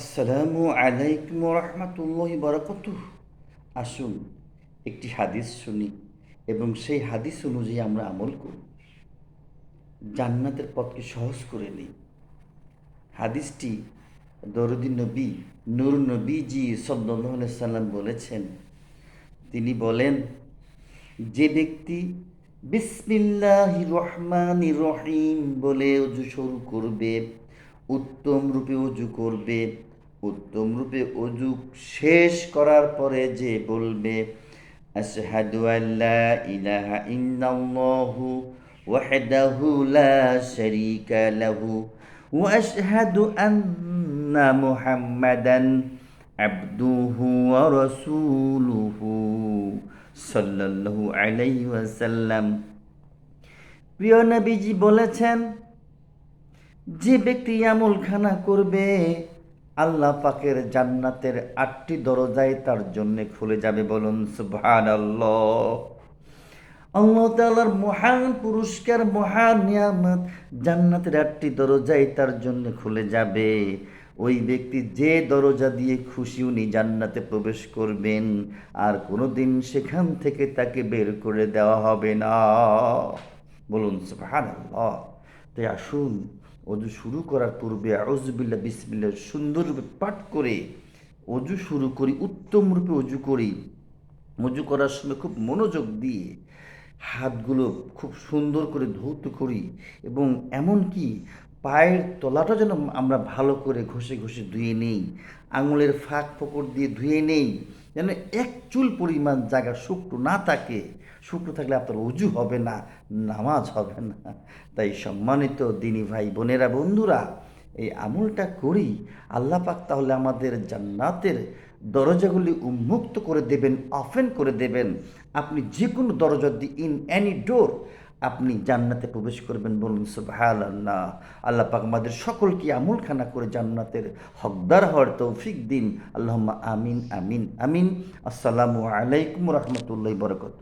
আসসালামু আলাইকুম রহমতুল্লাহ বরকত আসুন, একটি হাদিস শুনি এবং সেই হাদিস অনুযায়ী আমরা আমল করি। জান্নাতের পথকে সহজ করে নিই। হাদিসটি দরদি নবী, নূর নবীজি সাল্লাহ সাল্লাম বলেছেন। তিনি বলেন, যে ব্যক্তি বিসমিল্লাহ রহমান রহিম বলে অজু শুরু করবে উত্তম রূপে অজু করবে। উত্তম রূপে অজু শেষ করার পরে যে বলবে, আশহাদু আল্লা ইলাহা ইল্লাল্লাহু ওয়াহদাহু লা শারীকা লাহু ওয়া আশহাদু আন্না মুহাম্মাদান আবদুহু ওয়া রাসূলুহু সাল্লাল্লাহু আলাইহি ওয়াসাল্লাম। প্রিয় নবীজি বলেছেন যে ব্যক্তি আমলখানা করবে, আল্লাহ পাকের জান্নাতের আটটি দরজায় তার জন্য খুলে যাবে বলুন সুবহান আল্লাহ মহান পুরস্কার, মহান নিয়ামত জান্নাতের আটটি দরজায় তার জন্য খুলে যাবে। ওই ব্যক্তি যে দরজা দিয়ে খুশি উনি জান্নাতে প্রবেশ করবেন, আর কোনোদিন সেখান থেকে তাকে বের করে দেওয়া হবে না। বলুন সুবহান আল্লাহ তাই আসুন অজু শুরু করার পূর্বে আউজবিল্লা বিসমিল্লা সুন্দররূপে পাঠ করে, অজু শুরু করি, উত্তম রূপে অজু করি। অজু করার সময় খুব মনোযোগ দিয়ে হাতগুলো খুব সুন্দর করে ধৌত করি এবং এমনকি পায়ের তলাটা যেন আমরা ভালো করে ঘষে ঘষে ধুয়ে নেই, আঙুলের ফাঁক ফোকর দিয়ে ধুয়ে নেই যেন এক চুল পরিমাণ জায়গা শুক্র না থাকে। শুক্র থাকলে আপনার অজু হবে না, নামাজ হবে না। তাই সম্মানিত দিনী ভাই বোনেরা, বন্ধুরা, এই আমলটা করি, আল্লাহ পাক তাহলে আমাদের জান্নাতের দরজাগুলি উন্মুক্ত করে দেবেন অফেন করে দেবেন। আপনি যে কোনো দরজা দিয়ে ইন অ্যানি ডোর আপনি জান্নাতে প্রবেশ করবেন বলুন সুবহান আল্লাহ আল্লাহ পাক আমাদের সকলকে আমলখানা করে জান্নাতের হকদার হওয়ার তৌফিক দিন। আল্লাহ আমিন আমিন আমিন। আসসালামু আলাইকুম রহমতুল্লাহ বরকত